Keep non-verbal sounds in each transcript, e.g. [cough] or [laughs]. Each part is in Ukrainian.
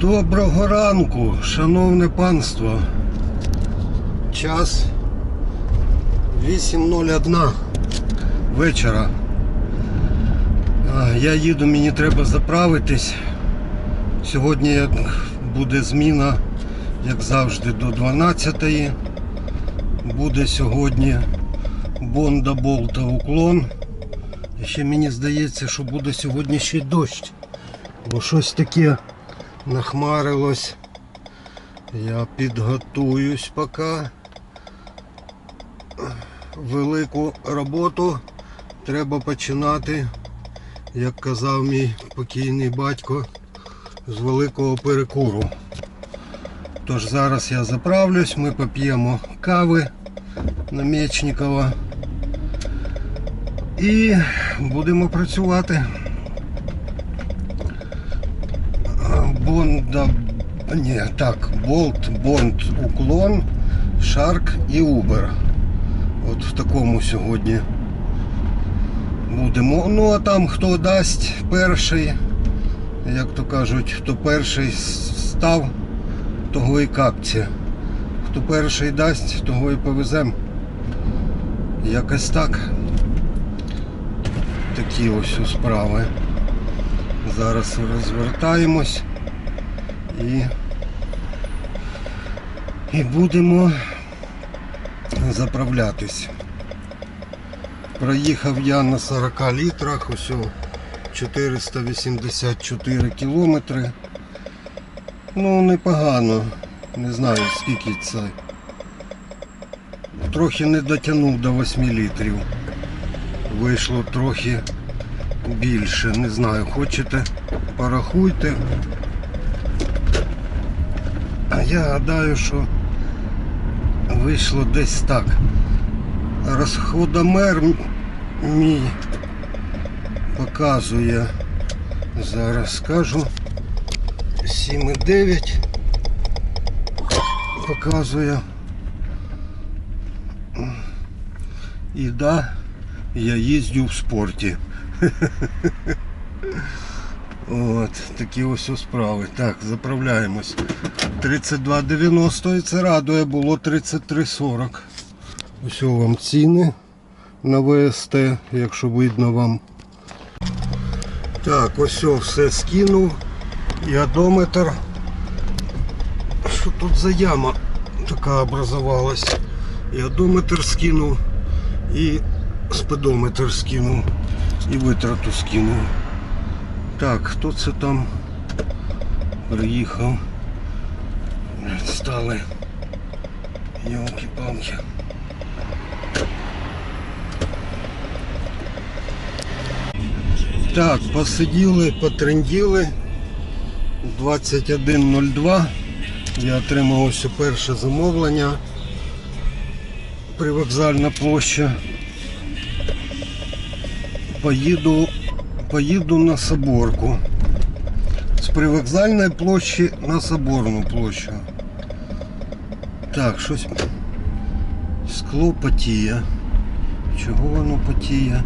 Доброго ранку, шановне панство. Час 8.01 вечора. Я їду, мені треба заправитись. Сьогодні буде зміна, як завжди, до 12-ї. Буде сьогодні Бонда Болта уклон. І ще мені здається, що буде сьогодні ще дощ. Бо щось таке нахмарилось. Я підготуюсь поки. Велику роботу треба починати, як казав мій покійний батько, з великого перекуру. Тож зараз я заправлюсь, ми поп'ємо кави на Мечникова і будемо працювати. Бонда. Ні, так, Болт, Бонд, Уклон, Шарк і Убер. От в такому сьогодні будемо. Ну а там хто дасть перший, як то кажуть, хто перший став, того і капці. Хто перший дасть, того і повеземо. Якось так. Такі ось справи. Зараз розвертаємось і, і будемо заправлятись. Проїхав я на 40 літрах, ось 484 кілометри. Ну, непогано. Не знаю скільки це. Трохи не дотягнув до 8 літрів. Вийшло трохи більше. Не знаю, хочете, порахуйте. А я гадаю, що вийшло десь так. Розходомер мій показує, зараз скажу, 7,9 показує. І да, я їздю в спорті. [laughs] От, такі ось справи. Так, заправляємось. 32,90 і це радує, було 33,40. Ось вам ціни на ВСТ, якщо видно вам. Так, ось все скинув. І одометр. Що тут за яма така образувалась? І одометр скинув, і спидометр скинув, і витрату скинув. Так, хто це там приїхав? Стали. Йолки-палки. Так, посиділи, потренділи. 21.02. Я отримав ось перше замовлення. Привокзальна площа. Поїду, поїду на Соборку. З привокзальної площі на Соборну площу. Так, щось. Скло потіє. Чого воно потіє?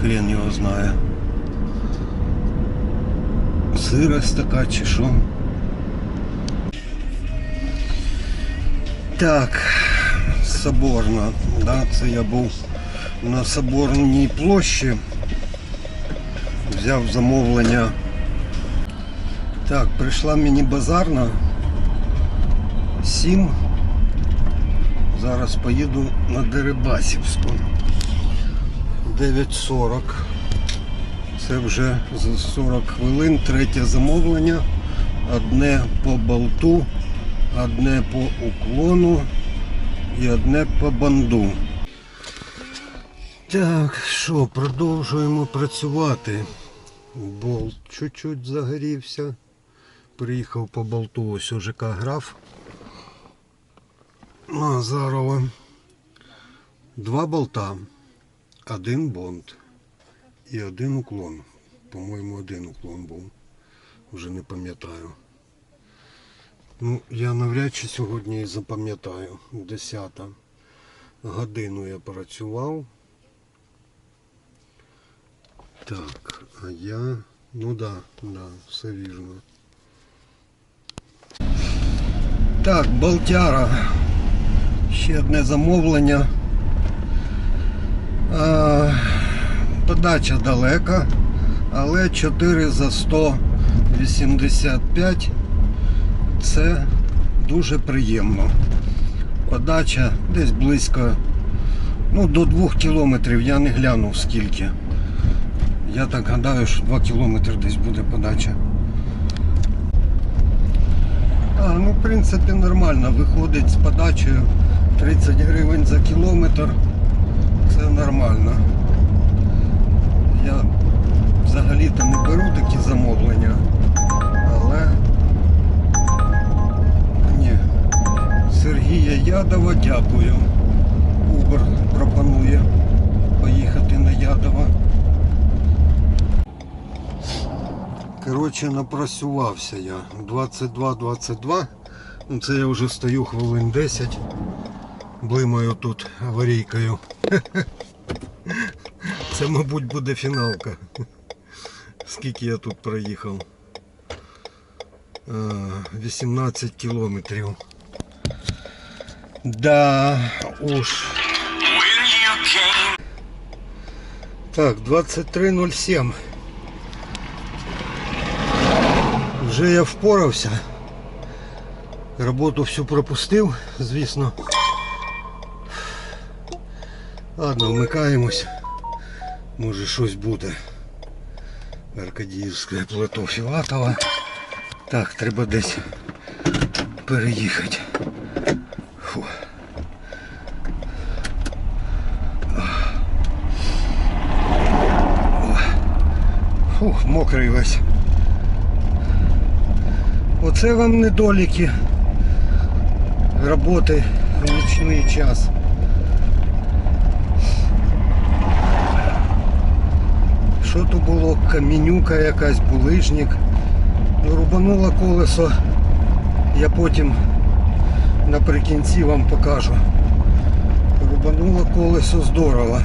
Хрен його знає. Сирость така чи що. Так, Соборна. Да, це я був на Соборній площі. Взяв замовлення. Так, прийшла мені базарна. 7. Зараз поїду на Дерибасівську. 9.40. Це вже за 40 хвилин третє замовлення. Одне по болту, одне по уклону і одне по банду. Так, що, продовжуємо працювати. Болт чуть-чуть загорівся. Приїхав по болту ось ОЖК граф. Назарова. Два болта. Один бонд. І один уклон. По-моєму, один уклон був. Вже не пам'ятаю. Ну, я навряд чи сьогодні і запам'ятаю. Десята. Годину я працював. Так, а я. Ну да, да, все вірно. Так, Балтяра. Ще одне замовлення. А, подача далека, але 4 за 185 це дуже приємно. Подача десь близько ну, до 2 кілометрів, я не глянув скільки. Я так гадаю, що 2 кілометри десь буде подача. А, ну в принципі нормально. Виходить з подачею 30 гривень за кілометр. Це нормально. Я взагалі-то не беру такі замовлення, але ні. Сергія Ядова дякую. Uber пропонує поїхати на Ядова. Коротше, напрацювався я. 22-22. Ну, це я вже стою хвилин 10. Блимаю тут аварійкою. [laughs] Це, мабуть, буде фіналка. Скільки я тут проїхав? 18 кілометрів. Да, уж. Так, 23.07. Вже я впорався. Роботу всю пропустив, звісно. Ладно, вмикаємось. Може щось буде. Аркадіївське плато Філатова. Так, треба десь переїхати. Фу. Фух, мокрий весь. Оце вам недоліки роботи в нічний час. Що то було? Камінюка якась, булижник. Ну, рубануло колесо. Я потім наприкінці вам покажу. Рубануло колесо здорово.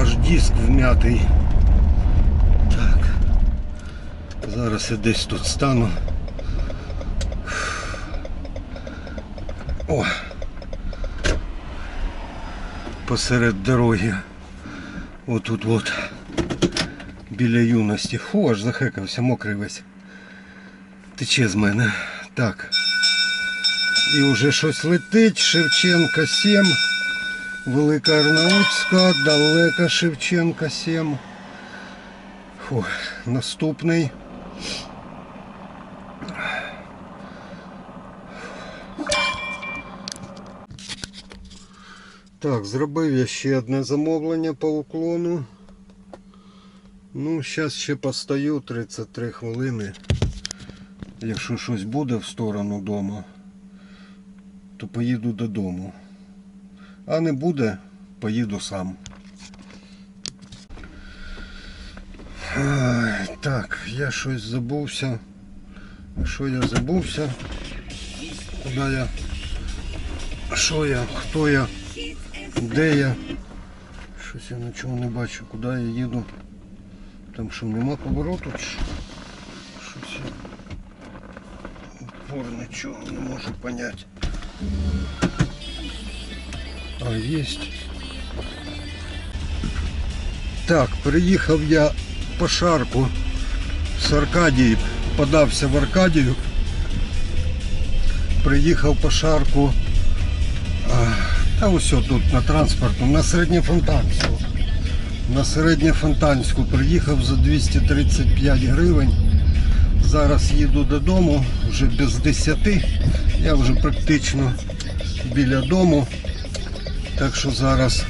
Аж диск вмятий. Так. Зараз я десь тут стану. О! Посеред дороги. Отут от. Біля юності. Фу, аж захекався, мокрий весь. Тече з мене. Так. І вже щось летить. Шевченка 7. Велика Арнаутська, далека Шевченка 7. Фу, наступний. Так, зробив я ще одне замовлення по уклону. Ну, зараз ще постою 33 хвилини. Якщо щось буде в сторону дому, то поїду додому. А не буде, поїду сам. Так, я щось забувся. Що я забувся? Куди я? Що я? Хто я? Де я? Щось я нічого не бачу. Куди я їду? Там що, нема повороту? Щось я упор нічого не можу поняти. А, есть. Так, приїхав я по шарку з Аркадії, подався в Аркадію. Приїхав по шарку. А, ось тут на транспорту, на Середньофонтанську. На Середньофонтанську приїхав за 235 гривень. Зараз їду додому, вже без 10. Я вже практично біля дому. Так що зараз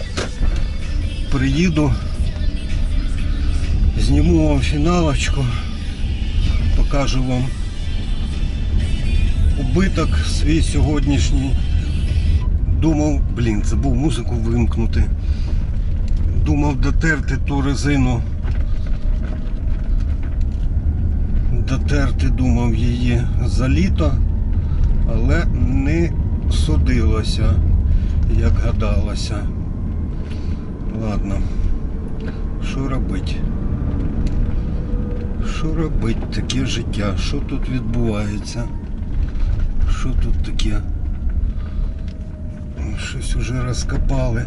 приїду, зніму вам фіналочку, покажу вам убиток свій сьогоднішній. Думав, блін, забув музику вимкнути. Думав дотерти ту резину. Дотерти думав її за літо, але не судилося як гадалося. Ладно, що робити? Що робить таке життя? Що тут відбувається? Що тут таке? Щось уже розкопали.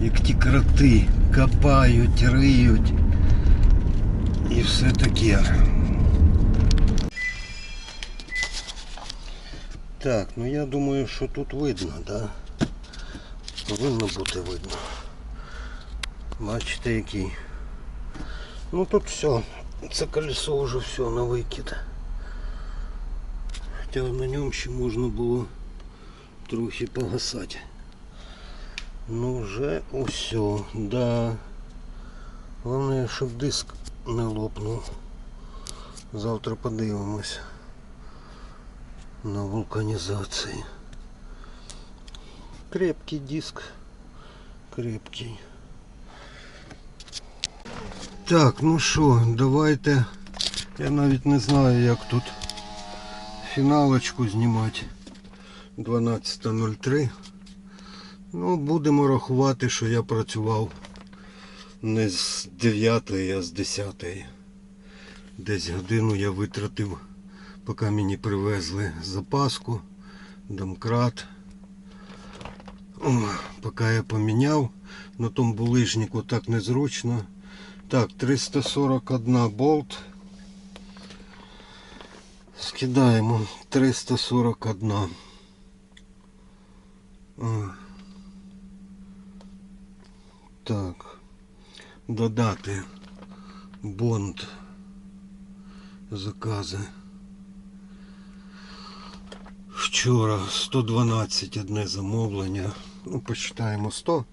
Як ті кроти копають, риють. І все таке. Так, ну я думаю, що тут видно, да? Повинно бути видно. Бачите який. Ну тут все. Це колесо вже все на викид. Хоча на ньому ще можна було трохи погасати. Ну вже усе, да. Головне, щоб диск не лопнув. Завтра подивимось на вулканізації. Крепкий диск. Крепкий. Так, ну що, давайте. Я навіть не знаю, як тут фіналочку знімати. 12.03. Ну, будемо рахувати, що я працював не з 9, а з 10. Десь годину я витратив, поки мені привезли запаску, домкрат. О, поки я поміняв, на тому булижнику так незручно. Так, 341 болт. Скидаємо 341. Так. Додати бонд закази. Вчора 112 одне замовлення. Ну, посчитаємо 100.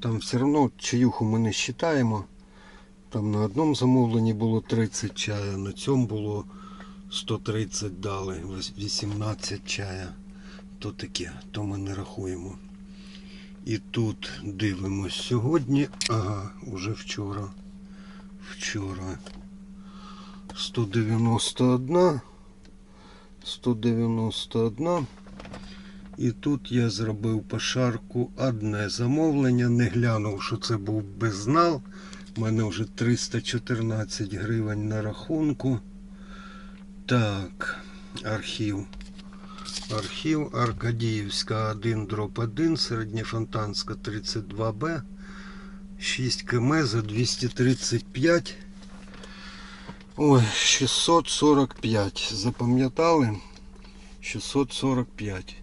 Там все одно чаюху ми не считаємо. Там на одному замовленні було 30 чая, на цьому було 130 дали, 18 чая. То таке, то ми не рахуємо. І тут дивимось сьогодні. Ага, уже вчора. Вчора. 191. 191. І тут я зробив по шарку одне замовлення. Не глянув, що це був безнал. У мене вже 314 гривень на рахунку. Так, архів. Архів Аркадіївська 1 дроп 1, Середньофонтанська 32Б, 6 км за 235. Ой, 645. Запам'ятали? 645.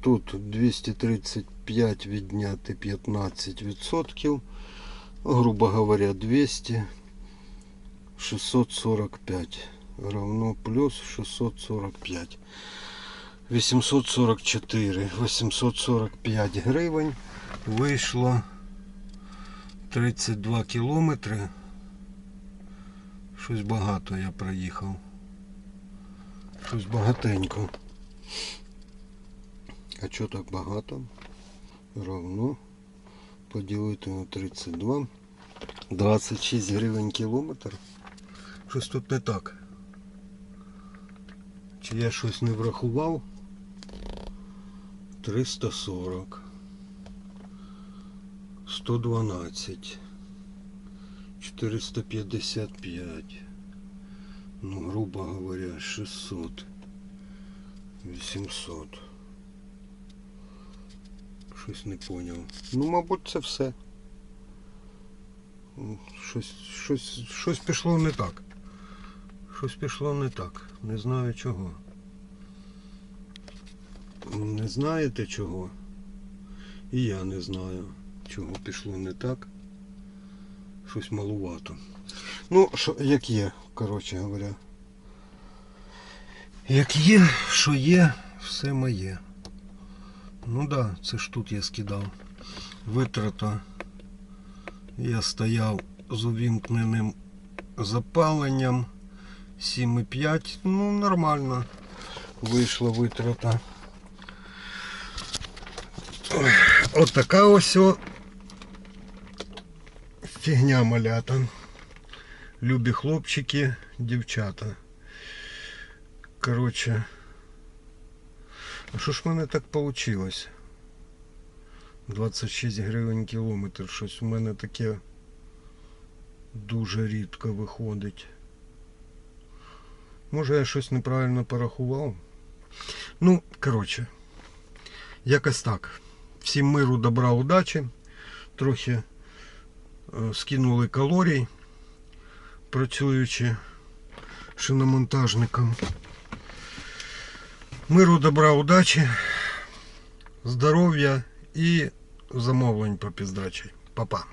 Тут 235 відняти 15%. Грубо говоря, 200. 645 равно плюс 645. 844. 845 гривень. Вийшло 32 кілометри. Щось багато я проїхав. Щось багатенько. А чого так багато? Равно поділити на 32. 26 гривень кілометр. Щось тут не так. Чи я щось не врахував? 340. 112. 455. Ну, грубо говоря, 600. 800. Щось не поняв. Ну, мабуть, це все. Щось, щось, щось пішло не так. Щось пішло не так. Не знаю чого. Не знаєте чого? І я не знаю, чого пішло не так. Щось малувато. Ну, що, як є, коротше говоря. Як є, що є, все моє. Ну да, це ж тут я скидав. Витрата. Я стояв з увімкненим запаленням. 7,5. Ну, нормально. Вийшла витрата. От така ось о фігня малята. Любі хлопчики, дівчата. Коротше. А що ж в мене так вийшло? 26 гривень кілометр. Щось у мене таке дуже рідко виходить. Може я щось неправильно порахував. Ну, коротше, якось так. Всім миру, добра, удачі. Трохи е, скинули калорій, працюючи шиномонтажником. Миру, добра, удачі, здоров'я і замовлень по піздачі. Па-па.